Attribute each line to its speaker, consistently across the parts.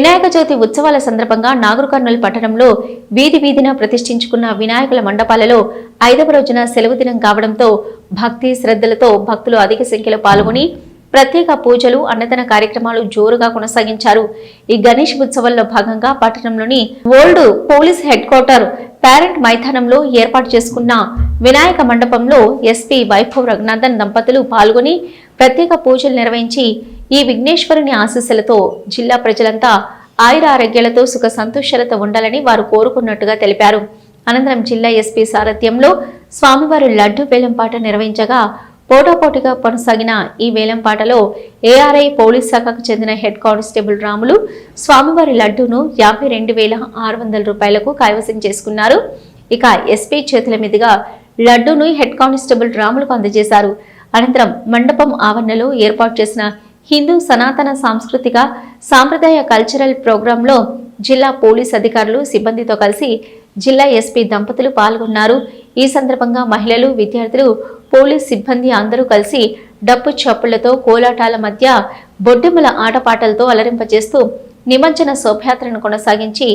Speaker 1: వినాయక చవితి ఉత్సవాల సందర్భంగా నాగర్ కర్నూలు పట్టణంలో వీధి వీధిన ప్రతిష్ఠించుకున్న వినాయకుల మండపాలలో ఐదవ రోజున సెలవు దినం కావడంతో భక్తి శ్రద్ధలతో భక్తులు అధిక సంఖ్యలో పాల్గొని ప్రత్యేక పూజలు అన్నదాన కార్యక్రమాలు జోరుగా కొనసాగించారు. ఈ గణేష్ ఉత్సవాల్లో భాగంగా పట్టణంలోని old police head quarter parade మైదానంలో ఏర్పాటు చేసుకున్న వినాయక మండపంలో ఎస్పీ వైభవ్ రఘునాథన్ దంపతులు పాల్గొని ప్రత్యేక పూజలు నిర్వహించి ఈ విఘ్నేశ్వరుని ఆశీస్సులతో జిల్లా ప్రజలంతా ఆయుర ఆరోగ్యాలతో సుఖ సంతోషాలతో ఉండాలని వారు కోరుకున్నట్టుగా తెలిపారు. అనంతరం జిల్లా ఎస్పీ సారథ్యంలో స్వామివారి లడ్డు వేలంపాట నిర్వహించగా పోటాపోటీగా కొనసాగిన ఈ వేలంపాటలో ఏఆర్ఐ పోలీస్ శాఖకు చెందిన హెడ్ కానిస్టేబుల్ రాములు స్వామివారి లడ్డూను యాభై రెండు వేల ఆరు వందల రూపాయలకు కైవసం చేసుకున్నారు. ఇక ఎస్పీ చేతుల మీదుగా లడ్డూను హెడ్ కానిస్టేబుల్ రాములకు అందజేశారు. అనంతరం మండపం ఆవరణలో ఏర్పాటు చేసిన హిందూ సనాతన సాంస్కృతిక సాంప్రదాయ కల్చరల్ ప్రోగ్రాంలో జిల్లా పోలీస్ అధికారులు సిబ్బందితో కలిసి జిల్లా ఎస్పీ దంపతులు పాల్గొన్నారు. ఈ సందర్భంగా మహిళలు విద్యార్థులు పోలీస్ సిబ్బంది అందరూ కలిసి డప్పు చప్పులతో కోలాటాల మధ్య బొడ్డెమ్మల ఆటపాటలతో అలరింపజేస్తూ నిమజ్జన శోభయాత్రను కొనసాగించి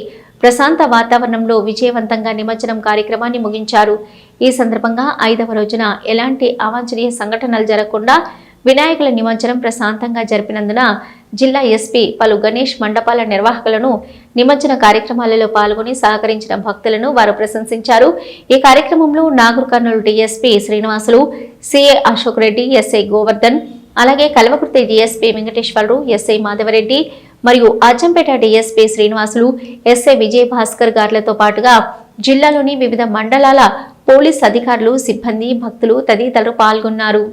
Speaker 1: ప్రశాంత వాతావరణంలో విజయవంతంగా నిమజ్జనం కార్యక్రమాన్ని ముగించారు. ఈ సందర్భంగా ఐదవ రోజున ఎలాంటి అవాంఛనీయ సంఘటనలు జరగకుండా వినాయకుల నిమజ్జనం ప్రశాంతంగా జరిపినందున జిల్లా ఎస్పీ పలు గణేష్ మండపాల నిర్వాహకులను నిమజ్జన కార్యక్రమాలలో పాల్గొని సహకరించిన భక్తులను వారు ప్రశంసించారు. ఈ కార్యక్రమంలో Nagar Kurnool DSP Srinivasulu CA Ashok Reddy SI Govardhan అలాగే కల్వకుర్తి డిఎస్పీ వెంకటేశ్వరరావు ఎస్ఐ మాధవరెడ్డి మరియు అచ్చంపేట డిఎస్పీ శ్రీనివాసులు ఎస్ఐ విజయ్ భాస్కర్ గార్లతో పాటుగా జిల్లాలోని వివిధ మండలాల పోలీస్ అధికారులు సిబ్బంది భక్తులు తదితరులు పాల్గొన్నారు.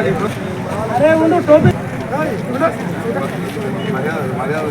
Speaker 2: అరే ఉండు టోపీ మర్యాద మర్యాద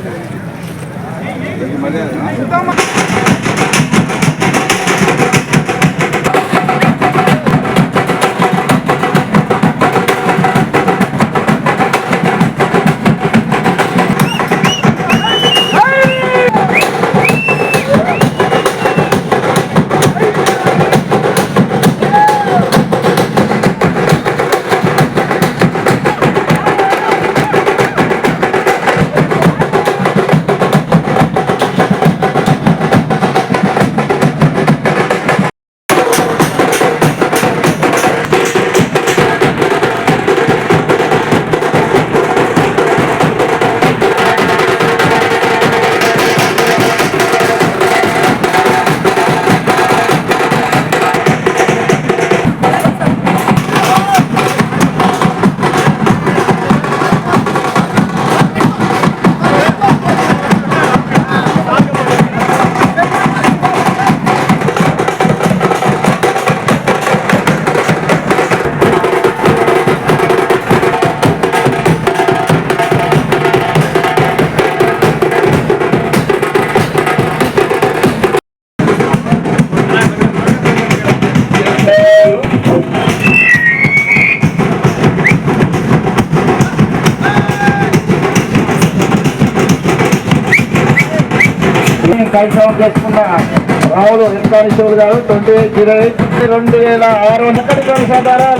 Speaker 2: కైసవం చేసుకున్న రావులు వెంకటేశ్వరు గారు ట్వంటీ ఎయిట్ జీరో ఎయిట్ రెండు వేల ఆరు వందల సాధారణ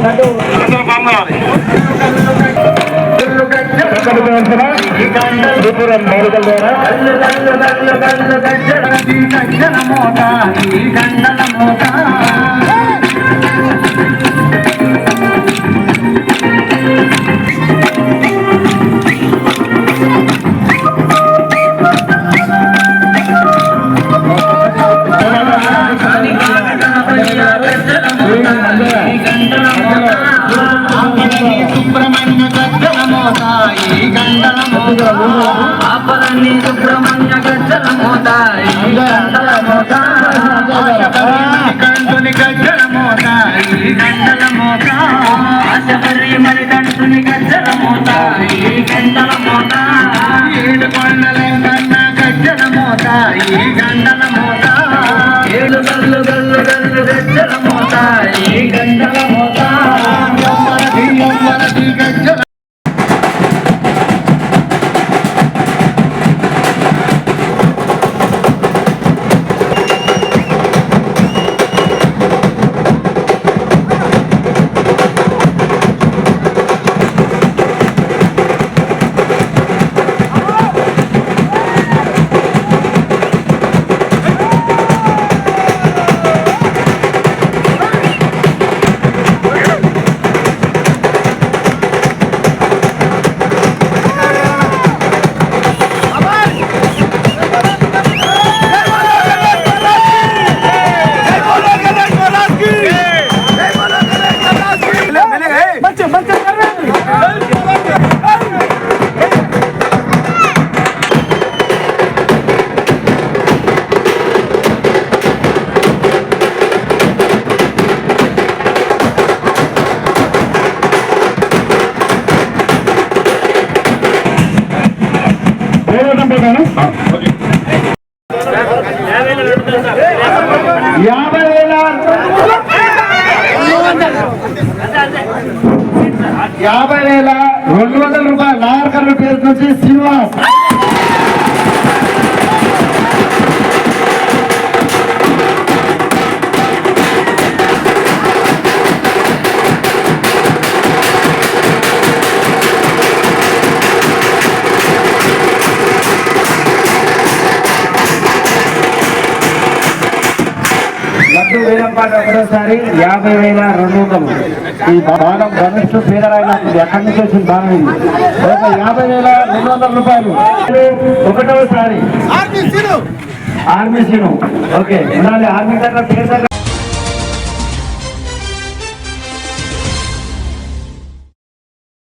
Speaker 2: చందన మోత ఏడు గల్లు గల్లు గల్లు గల్లు యాభై వేల యాభై వేల రెండు వందల రూపాయలు నాగర్కర్ల పేరు నుంచి శ్రీనివాస్. వేలంపాట ఒకటోసారి యాభై వేల రెండు వందలు. ఈ బాణం గణేష్ పేదరాయన ఎక్కడి నుంచి వచ్చిన బాణం ఇది? ఒక యాభై వేల రెండు వందల రూపాయలు. ఒకటోసారి ఆర్మీ సీను. ఓకే. ఉండాలి. ఆర్మీ దగ్గర పేరు దగ్గర